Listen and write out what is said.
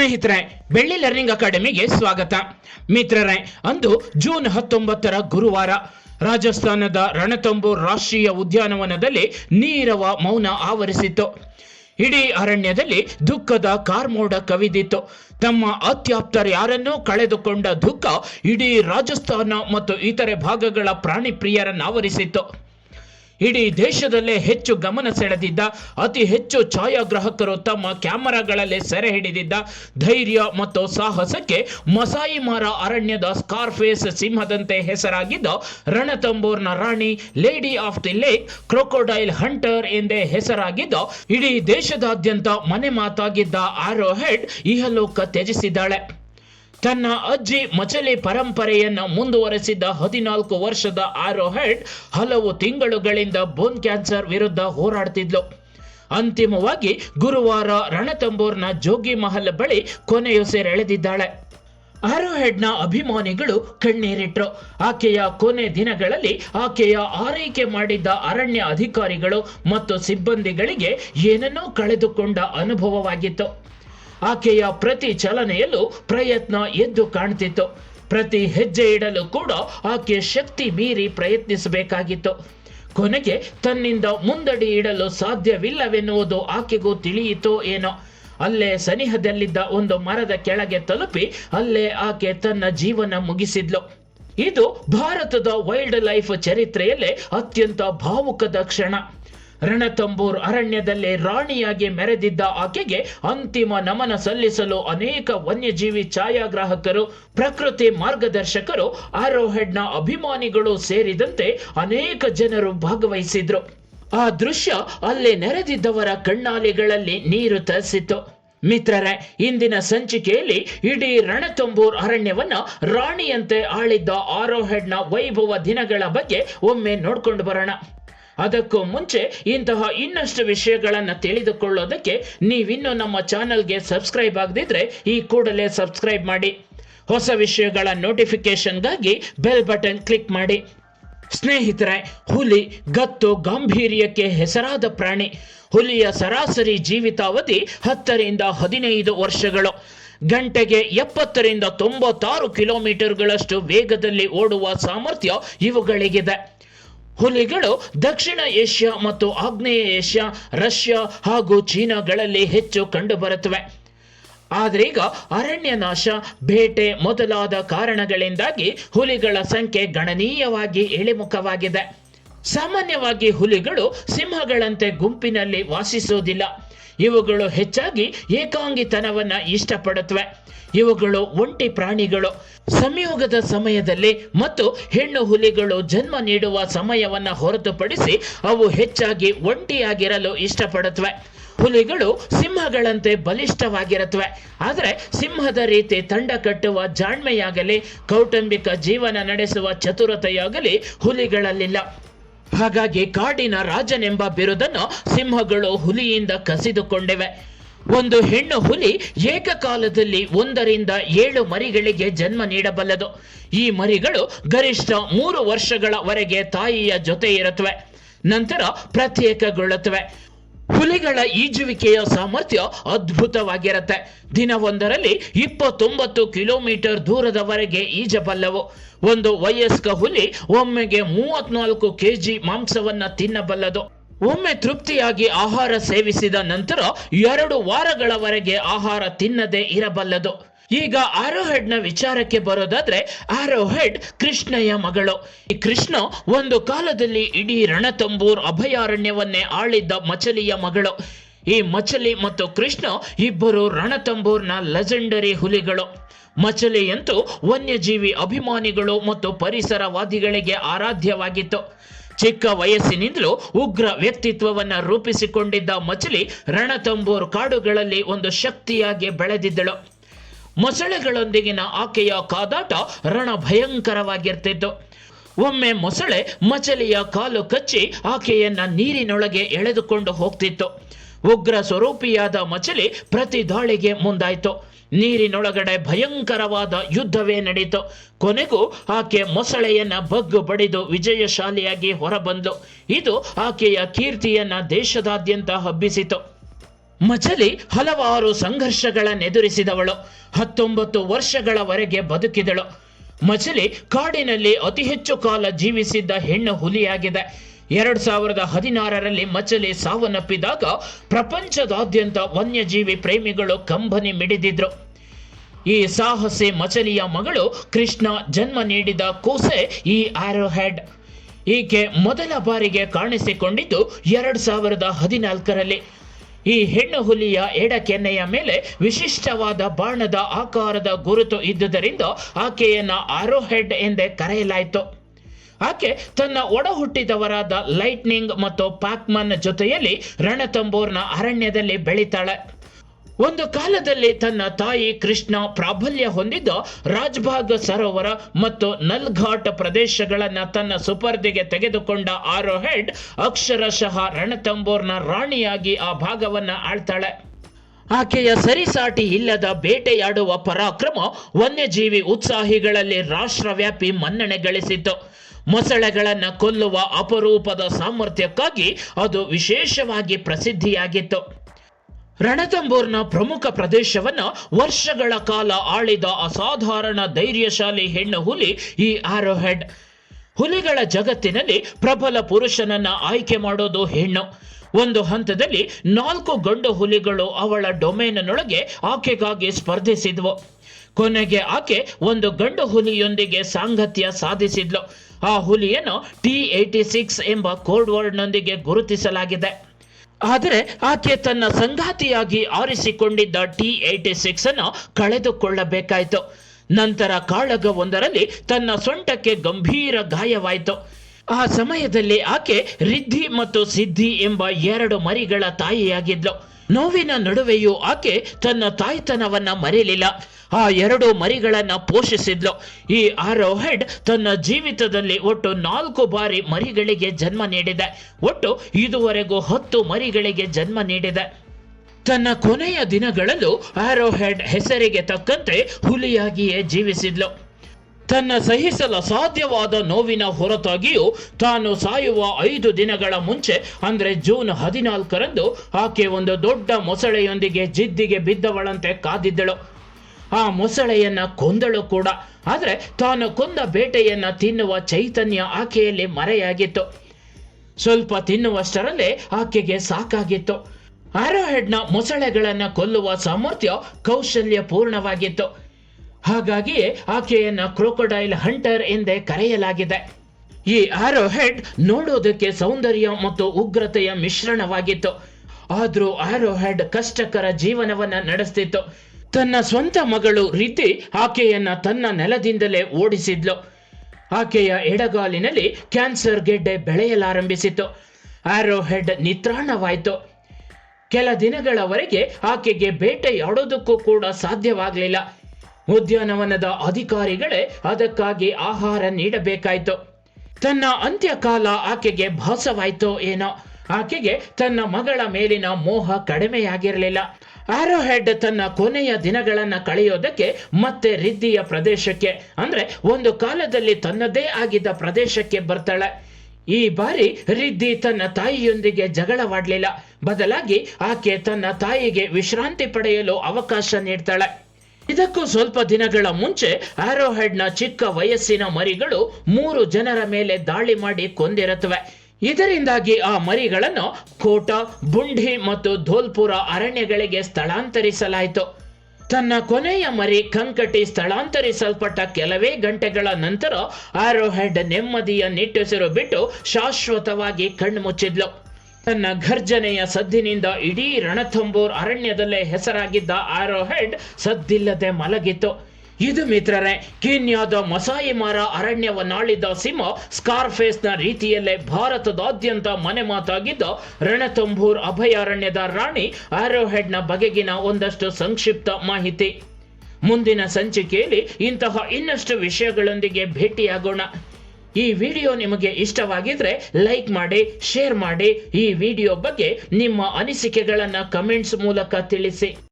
ಸ್ನೇಹಿತರೆ, ಬೆಳ್ಳಿ ಲರ್ನಿಂಗ್ ಅಕಾಡೆಮಿಗೆ ಸ್ವಾಗತ. ಮಿತ್ರರೇ, ಅಂದು ಜೂನ್ ಹತ್ತೊಂಬತ್ತರ ಗುರುವಾರ ರಾಜಸ್ಥಾನದ ರಣತಂಬು ರಾಷ್ಟ್ರೀಯ ಉದ್ಯಾನವನದಲ್ಲಿ ನೀರವ ಮೌನ ಆವರಿಸಿತ್ತು. ಇಡೀ ಅರಣ್ಯದಲ್ಲಿ ದುಃಖದ ಕಾರ್ಮೋಡ ಕವಿದಿತ್ತು. ತಮ್ಮ ಅತ್ಯಾಪ್ತರ ಯಾರನ್ನೂ ಕಳೆದುಕೊಂಡ ದುಃಖ ಇಡೀ ರಾಜಸ್ಥಾನ ಮತ್ತು ಇತರೆ ಭಾಗಗಳ ಪ್ರಾಣಿ ಪ್ರಿಯರನ್ನಾವರಿಸಿತ್ತು. ಇಡೀ ದೇಶದಲ್ಲೇ ಹೆಚ್ಚು ಗಮನ ಸೆಳೆದಿದ್ದ, ಅತಿ ಹೆಚ್ಚು ಛಾಯಾಗ್ರಾಹಕರು ತಮ್ಮ ಕ್ಯಾಮರಾಗಳಲ್ಲಿ ಸೆರೆ ಹಿಡಿದಿದ್ದ, ಧೈರ್ಯ ಮತ್ತು ಸಾಹಸಕ್ಕೆ ಮಸಾಯಿಮಾರ ಅರಣ್ಯದ ಸ್ಕಾರ್ಫೇಸ್ ಸಿಂಹದಂತೆ ಹೆಸರಾಗಿದ್ದ ರಣತಂಬೂರ್ನ ರಾಣಿ, lady of the lake, crocodile hunter ಎಂದೇ ಹೆಸರಾಗಿದ್ದ, ಇಡೀ ದೇಶದಾದ್ಯಂತ ಮನೆ ಮಾತಾಗಿದ್ದ ಆರೋ ಹೆಡ್ ಇಹಲೋಕ ತ್ಯಜಿಸಿದ್ದಾಳೆ. ತನ್ನ ಅಜ್ಜಿ ಮಚಲಿ ಪರಂಪರೆಯನ್ನು ಮುಂದುವರೆಸಿದ್ದ ಹದಿನಾಲ್ಕು ವರ್ಷದ ಆರೋಹೆಡ್ ಹಲವು ತಿಂಗಳುಗಳಿಂದ ಬೋನ್ ಕ್ಯಾನ್ಸರ್ ವಿರುದ್ಧ ಹೋರಾಡ್ತಿದ್ಲು. ಅಂತಿಮವಾಗಿ ಗುರುವಾರ ರಣತಂಬೂರ್ನ ಜೋಗಿ ಮಹಲ್ ಬಳಿ ಕೊನೆಯುಸಿರೆಳೆದಿದ್ದಾಳೆ ಆರೋಹೆಡ್ನ ಅಭಿಮಾನಿಗಳು ಕಣ್ಣೀರಿಟ್ರು. ಆಕೆಯ ಕೊನೆ ದಿನಗಳಲ್ಲಿ ಆಕೆಯ ಆರೈಕೆ ಮಾಡಿದ್ದ ಅರಣ್ಯ ಅಧಿಕಾರಿಗಳು ಮತ್ತು ಸಿಬ್ಬಂದಿಗಳಿಗೆ ಏನನ್ನೋ ಕಳೆದುಕೊಂಡ ಅನುಭವವಾಗಿತ್ತು. ಆಕೆಯ ಪ್ರತಿ ಚಲನೆಯಲ್ಲೂ ಪ್ರಯತ್ನ ಎದ್ದು ಕಾಣ್ತಿತ್ತು. ಪ್ರತಿ ಹೆಜ್ಜೆ ಇಡಲು ಕೂಡ ಆಕೆ ಶಕ್ತಿ ಮೀರಿ ಪ್ರಯತ್ನಿಸಬೇಕಾಗಿತ್ತು. ಕೊನೆಗೆ ತನ್ನಿಂದ ಮುಂದಡಿ ಇಡಲು ಸಾಧ್ಯವಿಲ್ಲವೆನ್ನುವುದು ಆಕೆಗೂ ತಿಳಿಯಿತೋ ಏನೋ. ಅಲ್ಲೇ ಸನಿಹದಲ್ಲಿದ್ದ ಒಂದು ಮರದ ಕೆಳಗೆ ತಲುಪಿ ಅಲ್ಲೇ ಆಕೆ ತನ್ನ ಜೀವನ ಮುಗಿಸಿದ್ಲು. ಇದು ಭಾರತದ ವೈಲ್ಡ್ ಲೈಫ್ ಚರಿತ್ರೆಯಲ್ಲೇ ಅತ್ಯಂತ ಭಾವುಕದ ಕ್ಷಣ. ರಣತಂಬೂರ್ ಅರಣ್ಯದಲ್ಲಿ ರಾಣಿಯಾಗಿ ಮೆರೆದಿದ್ದ ಆಕೆಗೆ ಅಂತಿಮ ನಮನ ಸಲ್ಲಿಸಲು ಅನೇಕ ವನ್ಯಜೀವಿ ಛಾಯಾಗ್ರಾಹಕರು, ಪ್ರಕೃತಿ ಮಾರ್ಗದರ್ಶಕರು, ಆರೋಹೆಡ್ನ ಅಭಿಮಾನಿಗಳು ಸೇರಿದಂತೆ ಅನೇಕ ಜನರು ಭಾಗವಹಿಸಿದ್ರು. ಆ ದೃಶ್ಯ ಅಲ್ಲಿ ನೆರೆದಿದ್ದವರ ಕಣ್ಣಾಲಿಗಳಲ್ಲಿ ನೀರು ತರಿಸಿತು ಮಿತ್ರರೇ, ಇಂದಿನ ಸಂಚಿಕೆಯಲ್ಲಿ ಇಡೀ ರಣತಂಬೂರ್ ಅರಣ್ಯವನ್ನ ರಾಣಿಯಂತೆ ಆಳಿದ್ದ ಆರೋಹೆಡ್ನ ವೈಭವ ದಿನಗಳ ಬಗ್ಗೆ ಒಮ್ಮೆ ನೋಡ್ಕೊಂಡು ಬರೋಣ. ಅದಕ್ಕೂ ಮುಂಚೆ ಇಂತಹ ಇನ್ನಷ್ಟು ವಿಷಯಗಳನ್ನು ತಿಳಿದುಕೊಳ್ಳೋದಕ್ಕೆ ನೀವಿನ್ನೂ ನಮ್ಮ ಚಾನಲ್ಗೆ ಸಬ್ಸ್ಕ್ರೈಬ್ ಆಗದಿದ್ರೆ ಈ ಕೂಡಲೇ ಸಬ್ಸ್ಕ್ರೈಬ್ ಮಾಡಿ. ಹೊಸ ವಿಷಯಗಳ ನೋಟಿಫಿಕೇಶನ್ಗಾಗಿ ಬೆಲ್ ಬಟನ್ ಕ್ಲಿಕ್ ಮಾಡಿ. ಸ್ನೇಹಿತರೆ, ಹುಲಿ, ಗತ್ತು, ಗಾಂಭೀರ್ಯಕ್ಕೆ ಹೆಸರಾದ ಪ್ರಾಣಿ. ಹುಲಿಯ ಸರಾಸರಿ ಜೀವಿತಾವಧಿ ಹತ್ತರಿಂದ ಹದಿನೈದು ವರ್ಷಗಳು. ಗಂಟೆಗೆ ಎಪ್ಪತ್ತರಿಂದ ತೊಂಬತ್ತಾರು ಕಿಲೋಮೀಟರ್ಗಳಷ್ಟು ವೇಗದಲ್ಲಿ ಓಡುವ ಸಾಮರ್ಥ್ಯ ಇವುಗಳಿಗಿದೆ. ಹುಲಿಗಳು ದಕ್ಷಿಣ ಏಷ್ಯಾ ಮತ್ತು ಆಗ್ನೇಯ ಏಷ್ಯಾ, ರಷ್ಯಾ ಹಾಗೂ ಚೀನಾಗಳಲ್ಲಿ ಹೆಚ್ಚು ಕಂಡುಬರುತ್ತವೆ. ಆದರೆ ಈಗ ಅರಣ್ಯ ನಾಶ, ಬೇಟೆ ಮೊದಲಾದ ಕಾರಣಗಳಿಂದಾಗಿ ಹುಲಿಗಳ ಸಂಖ್ಯೆ ಗಣನೀಯವಾಗಿ ಇಳಿಮುಖವಾಗಿದೆ. ಸಾಮಾನ್ಯವಾಗಿ ಹುಲಿಗಳು ಸಿಂಹಗಳಂತೆ ಗುಂಪಿನಲ್ಲಿ ವಾಸಿಸುವುದಿಲ್ಲ. ಇವುಗಳು ಹೆಚ್ಚಾಗಿ ಏಕಾಂಗಿತನವನ್ನ ಇಷ್ಟಪಡುತ್ತವೆ. ಇವುಗಳು ಒಂಟಿ ಪ್ರಾಣಿಗಳು. ಸಂಯೋಗದ ಸಮಯದಲ್ಲಿ ಮತ್ತು ಹೆಣ್ಣು ಹುಲಿಗಳು ಜನ್ಮ ನೀಡುವ ಸಮಯವನ್ನ ಹೊರತುಪಡಿಸಿ ಅವು ಹೆಚ್ಚಾಗಿ ಒಂಟಿಯಾಗಿರಲು ಇಷ್ಟಪಡುತ್ತವೆ. ಹುಲಿಗಳು ಸಿಂಹಗಳಂತೆ ಬಲಿಷ್ಠವಾಗಿರುತ್ತವೆ. ಆದರೆ ಸಿಂಹದ ರೀತಿ ತಂಡ ಕಟ್ಟುವ ಜಾಣ್ಮೆಯಾಗಲಿ, ಕೌಟುಂಬಿಕ ಜೀವನ ನಡೆಸುವ ಚತುರತೆಯಾಗಲಿ ಹುಲಿಗಳಲ್ಲಿಲ್ಲ. ಹಾಗಾಗಿ ಕಾಡಿನ ರಾಜನೆಂಬ ಬಿರುದನ್ನು ಸಿಂಹಗಳು ಹುಲಿಯಿಂದ ಕಸಿದುಕೊಂಡಿವೆ. ಒಂದು ಹೆಣ್ಣು ಹುಲಿ ಏಕಕಾಲದಲ್ಲಿ ಒಂದರಿಂದ ಏಳು ಮರಿಗಳಿಗೆ ಜನ್ಮ ನೀಡಬಲ್ಲದು. ಈ ಮರಿಗಳು ಗರಿಷ್ಠ ಮೂರು ವರ್ಷಗಳವರೆಗೆ ತಾಯಿಯ ಜೊತೆ ಇರುತ್ತವೆ. ನಂತರ ಪ್ರತ್ಯೇಕಗೊಳ್ಳುತ್ತವೆ. ಹುಲಿಗಳ ಈಜುವಿಕೆಯ ಸಾಮರ್ಥ್ಯ ಅದ್ಭುತವಾಗಿರುತ್ತೆ. ದಿನವೊಂದರಲ್ಲಿ ಇಪ್ಪತ್ತೊಂಬತ್ತು ಕಿಲೋಮೀಟರ್ ದೂರದವರೆಗೆ ಈಜಬಲ್ಲವು. ಒಂದು ವಯಸ್ಕ ಹುಲಿ ಒಮ್ಮೆಗೆ ಮೂವತ್ನಾಲ್ಕು ಕೆಜಿ ಮಾಂಸವನ್ನ ತಿನ್ನಬಲ್ಲದು. ಒಮ್ಮೆ ತೃಪ್ತಿಯಾಗಿ ಆಹಾರ ಸೇವಿಸಿದ ನಂತರ ಎರಡು ವಾರಗಳವರೆಗೆ ಆಹಾರ ತಿನ್ನದೇ ಇರಬಲ್ಲದು. ಈಗ ಆರೋಹೆಡ್ನ ವಿಚಾರಕ್ಕೆ ಬರೋದಾದ್ರೆ ಆರೋಹೆಡ್ ಕೃಷ್ಣಯ ಮಗಳು. ಈ ಕೃಷ್ಣ ಒಂದು ಕಾಲದಲ್ಲಿ ಇಡೀ ರಣತಂಬೂರ್ ಅಭಯಾರಣ್ಯವನ್ನೇ ಆಳಿದ್ದ ಮಚಲಿಯ ಮಗಳು. ಈ ಮಚಲಿ ಮತ್ತು ಕೃಷ್ಣ ಇಬ್ಬರು ರಣತಂಬೂರ್ನ ಲೆಜೆಂಡರಿ ಹುಲಿಗಳು. ಮಚಲಿಯಂತೂ ವನ್ಯಜೀವಿ ಅಭಿಮಾನಿಗಳು ಮತ್ತು ಪರಿಸರವಾದಿಗಳಿಗೆ ಆರಾಧ್ಯವಾಗಿತ್ತು. ಚಿಕ್ಕ ವಯಸ್ಸಿನಿಂದಲೂ ಉಗ್ರ ವ್ಯಕ್ತಿತ್ವವನ್ನು ರೂಪಿಸಿಕೊಂಡಿದ್ದ ಮಚಲಿ ರಣತಂಬೂರ್ ಕಾಡುಗಳಲ್ಲಿ ಒಂದು ಶಕ್ತಿಯಾಗಿ ಬೆಳೆದಿದ್ದಳು. ಮೊಸಳೆಗಳೊಂದಿಗಿನ ಆಕೆಯ ಕಾದಾಟ ರಣ ಭಯಂಕರವಾಗಿರ್ತಿತ್ತು ಒಮ್ಮೆ ಮೊಸಳೆ ಮಚಲಿಯ ಕಾಲು ಕಚ್ಚಿ ಆಕೆಯನ್ನ ನೀರಿನೊಳಗೆ ಎಳೆದುಕೊಂಡು ಹೋಗ್ತಿತ್ತು. ಉಗ್ರ ಸ್ವರೂಪಿಯಾದ ಮಚಲಿ ಪ್ರತಿ ದಾಳಿಗೆ ಮುಂದಾಯಿತು. ನೀರಿನೊಳಗಡೆ ಭಯಂಕರವಾದ ಯುದ್ಧವೇ ನಡೀತು. ಕೊನೆಗೂ ಆಕೆ ಮೊಸಳೆಯನ್ನ ಬಗ್ಗು ಬಡಿದು ವಿಜಯಶಾಲಿಯಾಗಿ ಹೊರಬಂದು, ಇದು ಆಕೆಯ ಕೀರ್ತಿಯನ್ನ ದೇಶದಾದ್ಯಂತ ಹಬ್ಬಿಸಿತು. ಮಜಲಿ ಹಲವಾರು ಸಂಘರ್ಷಗಳನ್ನೆದುರಿಸಿದವಳು ಹತ್ತೊಂಬತ್ತು ವರ್ಷಗಳವರೆಗೆ ಬದುಕಿದಳು. ಮಜಲಿ ಕಾಡಿನಲ್ಲಿ ಅತಿ ಹೆಚ್ಚು ಕಾಲ ಜೀವಿಸಿದ್ದ ಹೆಣ್ಣು ಹುಲಿಯಾಗಿದೆ. ಎರಡ್ ಸಾವಿರದ ಹದಿನಾರರಲ್ಲಿ ಮಚಲಿ ಸಾವನ್ನಪ್ಪಿದಾಗ ಪ್ರಪಂಚದಾದ್ಯಂತ ವನ್ಯಜೀವಿ ಪ್ರೇಮಿಗಳು ಕಂಬನಿ ಮಿಡಿದಿದ್ರು. ಈ ಸಾಹಸಿ ಮಚಲಿಯ ಮಗಳು ಕೃಷ್ಣ ಜನ್ಮ ನೀಡಿದ ಕೂಸೆ ಈ ಆರೋ ಹೆಡ್ ಈಕೆ ಮೊದಲ ಬಾರಿಗೆ ಕಾಣಿಸಿಕೊಂಡಿದ್ದು ಎರಡು ಸಾವಿರದ ಹದಿನಾಲ್ಕರಲ್ಲಿ. ಈ ಹೆಣ್ಣು ಹುಲಿಯ ಎಡಕೆನ್ನೆಯ ಮೇಲೆ ವಿಶಿಷ್ಟವಾದ ಬಾಣದ ಆಕಾರದ ಗುರುತು ಇದ್ದುದರಿಂದ ಆಕೆಯನ್ನು ಆರೋ ಹೆಡ್ ಎಂದೇ ಕರೆಯಲಾಯಿತು. ಆಕೆ ತನ್ನ ಒಡ ಹುಟ್ಟಿದವರಾದ ಲೈಟ್ನಿಂಗ್ ಮತ್ತು ಪಾಕ್ಮನ್ ಜೊತೆಯಲ್ಲಿ ರಣತಂಬೋರ್ನ ಅರಣ್ಯದಲ್ಲಿ ಬೆಳಿತಾಳೆ. ಒಂದು ಕಾಲದಲ್ಲಿ ತನ್ನ ತಾಯಿ ಕೃಷ್ಣ ಪ್ರಾಬಲ್ಯ ಹೊಂದಿದ್ದ ರಾಜ್ಭಾಗ ಸರೋವರ ಮತ್ತು ನಲ್ಘಾಟ್ ಪ್ರದೇಶಗಳನ್ನು ತನ್ನ ಸುಪರ್ದಿಗೆ ತೆಗೆದುಕೊಂಡ ಆರೋ ಹೆಡ್ ಅಕ್ಷರಶಃ ರಣತಂಬೋರ್ನ ರಾಣಿಯಾಗಿ ಆ ಭಾಗವನ್ನ ಆಳ್ತಾಳೆ. ಆಕೆಯ ಸರಿಸಾಟಿ ಇಲ್ಲದ ಬೇಟೆಯಾಡುವ ಪರಾಕ್ರಮ ವನ್ಯಜೀವಿ ಉತ್ಸಾಹಿಗಳಲ್ಲಿ ರಾಷ್ಟ್ರವ್ಯಾಪಿ ಮನ್ನಣೆ ಗಳಿಸಿತು ಮೊಸಳೆಗಳನ್ನ ಕೊಲ್ಲುವ ಅಪರೂಪದ ಸಾಮರ್ಥ್ಯಕ್ಕಾಗಿ ಅದು ವಿಶೇಷವಾಗಿ ಪ್ರಸಿದ್ಧಿಯಾಗಿತ್ತು. ರಣತಂಬೂರ್ನ ಪ್ರಮುಖ ಪ್ರದೇಶವನ್ನು ವರ್ಷಗಳ ಕಾಲ ಆಳಿದ ಅಸಾಧಾರಣ ಧೈರ್ಯಶಾಲಿ ಹೆಣ್ಣು ಹುಲಿ ಈ ಆರೋಹೆಡ್. ಹುಲಿಗಳ ಜಗತ್ತಿನಲ್ಲಿ ಪ್ರಬಲ ಪುರುಷನನ್ನ ಆಯ್ಕೆ ಮಾಡೋದು ಹೆಣ್ಣು. ಒಂದು ಹಂತದಲ್ಲಿ ನಾಲ್ಕು ಗಂಡು ಹುಲಿಗಳು ಅವಳ ಡೊಮೇನ್ನೊಳಗೆ ಆಕೆಗಾಗಿ ಸ್ಪರ್ಧಿಸಿದ್ವು. ಕೊನೆಗೆ ಆಕೆ ಒಂದು ಗಂಡು ಹುಲಿಯೊಂದಿಗೆ ಸಾಂಗತ್ಯ ಸಾಧಿಸಿದ್ಲು. ಆ ಹುಲಿಯನ್ನು ಟಿ ಏಯ್ಟಿ ಸಿಕ್ಸ್ ಎಂಬ ಕೋಡ್ ವರ್ಡ್ನೊಂದಿಗೆ ಗುರುತಿಸಲಾಗಿದೆ. ಆದರೆ ಆಕೆ ತನ್ನ ಸಂಗಾತಿಯಾಗಿ ಆರಿಸಿಕೊಂಡಿದ್ದ ಟಿ ಏಟಿ ಸಿಕ್ಸ್ ಅನ್ನು ಕಳೆದುಕೊಳ್ಳಬೇಕಾಯಿತು. ನಂತರ ಕಾಳಗವೊಂದರಲ್ಲಿ ತನ್ನ ಸೊಂಟಕ್ಕೆ ಗಂಭೀರ ಗಾಯವಾಯಿತು. ಆ ಸಮಯದಲ್ಲಿ ಆಕೆ ರಿದ್ಧಿ ಮತ್ತು ಸಿದ್ಧಿ ಎಂಬ ಎರಡು ಮರಿಗಳ ತಾಯಿಯಾಗಿದ್ಲು. ನೋವಿನ ನಡುವೆಯೂ ಆಕೆ ತನ್ನ ತಾಯ್ತನವನ್ನ ಮರೆಯಲಿಲ್ಲ. ಆ ಎರಡು ಮರಿಗಳನ್ನು ಪೋಷಿಸಿದ್ಲು. ಈ ಆರೋ ಹೆಡ್ ತನ್ನ ಜೀವಿತದಲ್ಲಿ ಒಟ್ಟು ನಾಲ್ಕು ಬಾರಿ ಮರಿಗಳಿಗೆ ಜನ್ಮ ನೀಡಿದೆ. ಒಟ್ಟು ಇದುವರೆಗೂ ಹತ್ತು ಮರಿಗಳಿಗೆ ಜನ್ಮ ನೀಡಿದೆ. ತನ್ನ ಕೊನೆಯ ದಿನಗಳಲ್ಲೂ ಆರೋ ಹೆಡ್ ಹೆಸರಿಗೆ ತಕ್ಕಂತೆ ಹುಲಿಯಾಗಿಯೇ ಜೀವಿಸಿದ್ಲು. ತನ್ನ ಸಹಿಸಲು ಸಾಧ್ಯವಾದ ನೋವಿನ ಹೊರತಾಗಿಯೂ ತಾನು ಸಾಯುವ ಐದು ದಿನಗಳ ಮುಂಚೆ, ಅಂದರೆ ಜೂನ್ ಹದಿನಾಲ್ಕರಂದು, ಆಕೆ ಒಂದು ದೊಡ್ಡ ಮೊಸಳೆಯೊಂದಿಗೆ ಜಿದ್ದಿಗೆ ಬಿದ್ದವಳಂತೆ ಕಾದಿದ್ದಳು. ಆ ಮೊಸಳೆಯನ್ನ ಕೊಂದಳು ಕೂಡ. ಆದರೆ ತಾನು ಕೊಂದ ಬೇಟೆಯನ್ನ ತಿನ್ನುವ ಚೈತನ್ಯ ಆಕೆಯಲ್ಲಿ ಮರೆಯಾಗಿತ್ತು. ಸ್ವಲ್ಪ ತಿನ್ನುವಷ್ಟರಲ್ಲೇ ಆಕೆಗೆ ಸಾಕಾಗಿತ್ತು. ಆರೋಹೆಡ್ನ ಮೊಸಳೆಗಳನ್ನ ಕೊಲ್ಲುವ ಸಾಮರ್ಥ್ಯ ಕೌಶಲ್ಯ ಪೂರ್ಣವಾಗಿತ್ತು ಹಾಗಾಗಿಯೇ ಆಕೆಯನ್ನು ಕ್ರೋಕೊಡೈಲ್ ಹಂಟರ್ ಎಂದೇ ಕರೆಯಲಾಗಿದೆ. ಈ ಆರೋ ಹೆಡ್ ನೋಡೋದಕ್ಕೆ ಸೌಂದರ್ಯ ಮತ್ತು ಉಗ್ರತೆಯ ಮಿಶ್ರಣವಾಗಿತ್ತು. ಆದರೂ ಆರೋ ಹೆಡ್ ಕಷ್ಟಕರ ಜೀವನವನ್ನ ನಡೆಸ್ತಿತ್ತು. ತನ್ನ ಸ್ವಂತ ಮಗಳು ರೀತಿ ಆಕೆಯನ್ನ ತನ್ನ ನೆಲದಿಂದಲೇ ಓಡಿಸಿದ್ಲು. ಆಕೆಯ ಎಡಗಾಲಿನಲ್ಲಿ ಕ್ಯಾನ್ಸರ್ ಗೆಡ್ಡೆ ಬೆಳೆಯಲಾರಂಭಿಸಿತು ಆರೋ ಹೆಡ್ ನಿತ್ರಾಣವಾಯಿತು ಕೆಲ ದಿನಗಳವರೆಗೆ ಆಕೆಗೆ ಬೇಟೆಯಾಡೋದಕ್ಕೂ ಕೂಡ ಸಾಧ್ಯವಾಗಲಿಲ್ಲ. ಉದ್ಯಾನವನದ ಅಧಿಕಾರಿಗಳೇ ಅದಕ್ಕಾಗಿ ಆಹಾರ ನೀಡಬೇಕಾಯಿತು. ತನ್ನ ಅಂತ್ಯಕಾಲ ಆಕೆಗೆ ಭಾಸವಾಯ್ತೋ ಏನೋ. ಆಕೆಗೆ ತನ್ನ ಮಗಳ ಮೇಲಿನ ಮೋಹ ಕಡಿಮೆಯಾಗಿರಲಿಲ್ಲ. ಆರೋ ಹೆಡ್ ತನ್ನ ಕೊನೆಯ ದಿನಗಳನ್ನು ಕಳೆಯೋದಕ್ಕೆ ಮತ್ತೆ ರಿದ್ದಿಯ ಪ್ರದೇಶಕ್ಕೆ, ಅಂದರೆ ಒಂದು ಕಾಲದಲ್ಲಿ ತನ್ನದೇ ಆಗಿದ್ದ ಪ್ರದೇಶಕ್ಕೆ ಬರ್ತಾಳೆ. ಈ ಬಾರಿ ರಿದ್ದಿ ತನ್ನ ತಾಯಿಯೊಂದಿಗೆ ಜಗಳವಾಡಲಿಲ್ಲ. ಬದಲಾಗಿ ಆಕೆ ತನ್ನ ತಾಯಿಗೆ ವಿಶ್ರಾಂತಿ ಪಡೆಯಲು ಅವಕಾಶ ನೀಡ್ತಾಳೆ. ಇದಕ್ಕೂ ಸ್ವಲ್ಪ ದಿನಗಳ ಮುಂಚೆ ಆರೋಹೆಡ್ನ ಚಿಕ್ಕ ವಯಸ್ಸಿನ ಮರಿಗಳು ಮೂರು ಜನರ ಮೇಲೆ ದಾಳಿ ಮಾಡಿ ಕೊಂದಿರುತ್ತವೆ. ಇದರಿಂದಾಗಿ ಆ ಮರಿಗಳನ್ನು ಕೋಟ, ಬುಂಡಿ ಮತ್ತು ಧೋಲ್ಪುರ ಅರಣ್ಯಗಳಿಗೆ ಸ್ಥಳಾಂತರಿಸಲಾಯಿತು. ತನ್ನ ಕೊನೆಯ ಮರಿ ಕಂಕಟಿ ಸ್ಥಳಾಂತರಿಸಲ್ಪಟ್ಟ ಕೆಲವೇ ಗಂಟೆಗಳ ನಂತರ ಆರೋಹೆಡ್ ನೆಮ್ಮದಿಯ ನಿಟ್ಟುಸಿರು ಬಿಟ್ಟು ಶಾಶ್ವತವಾಗಿ ಕಣ್ಮುಚ್ಚಿದ್ಲು ತನ್ನ ಘರ್ಜನೆಯ ಸದ್ದಿನಿಂದ ಇಡೀ ರಣಥಂಬೂರ್ ಅರಣ್ಯದಲ್ಲೇ ಹೆಸರಾಗಿದ್ದ ಆರೋಹೆಡ್ ಸದ್ದಿಲ್ಲದೆ ಮಲಗಿತ್ತು. ಇದು ಮಿತ್ರರೇ, ಕೀನ್ಯಾದ ಮಸಾಯಿ ಮರ ಅರಣ್ಯವನ್ನಾಳಿದ ಸಿಂಹ ಸ್ಕಾರ್ಫೇಸ್ನ ರೀತಿಯಲ್ಲೇ ಭಾರತದಾದ್ಯಂತ ಮನೆ ಮಾತಾಗಿದ್ದ ರಣತಂಬೂರ್ ಅಭಯಾರಣ್ಯದ ರಾಣಿ ಆರೋಹೆಡ್ನ ಬಗೆಗಿನ ಒಂದಷ್ಟು ಸಂಕ್ಷಿಪ್ತ ಮಾಹಿತಿ. ಮುಂದಿನ ಸಂಚಿಕೆಯಲ್ಲಿ ಇಂತಹ ಇನ್ನಷ್ಟು ವಿಷಯಗಳೊಂದಿಗೆ ಭೇಟಿಯಾಗೋಣ. ಈ ವಿಡಿಯೋ ನಿಮಗೆ ಇಷ್ಟವಾಗಿದ್ರೆ ಲೈಕ್ ಮಾಡಿ, ಶೇರ್ ಮಾಡಿ ಈ ವಿಡಿಯೋ ಬಗ್ಗೆ ನಿಮ್ಮ ಅನಿಸಿಕೆಗಳನ್ನು ಕಮೆಂಟ್ಸ್ ಮೂಲಕ ತಿಳಿಸಿ.